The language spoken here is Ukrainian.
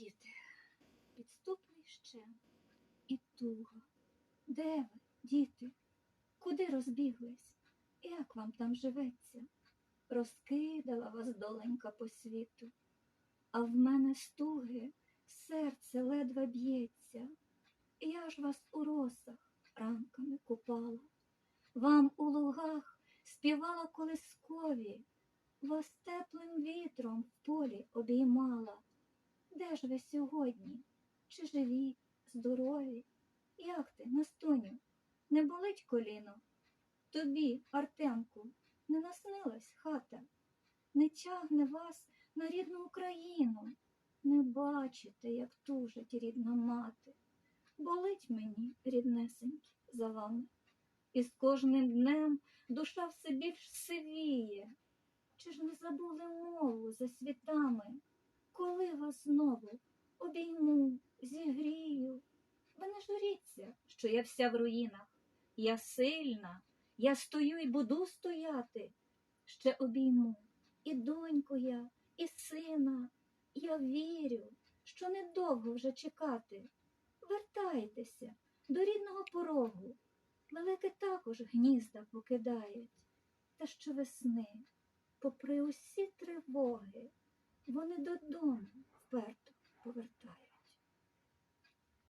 діти, підступний ще і туга. Де ви, діти? Куди розбіглись? Як вам там живеться? Розкидала вас доленька по світу, а в мене стуги, серце ледве б'ється. Я ж вас у росах ранками купала, вам у лугах співала колискові, вас теплим вітром в полі обіймала. Де ж ви сьогодні? Чи живі, здорові? Як ти, Настуню, не болить коліно? Тобі, Артемку, не наснилась хата, не тягне вас на рідну Україну, не бачите, як тужить рідна мати. Болить мені, ріднесенькі, за вами, і з кожним днем душа все більш сивіє. Чи ж не забули мову за світами, коли вас знову обійму, зігрію? Ви не журіться, що я вся в руїнах. Я сильна, я стою і буду стояти. Ще обійму і доньку я, і сина. Я вірю, що недовго вже чекати. Вертайтеся до рідного порогу. Велике також гнізда покидають. Та щовесни, попри усі тривоги, вони додому вперто.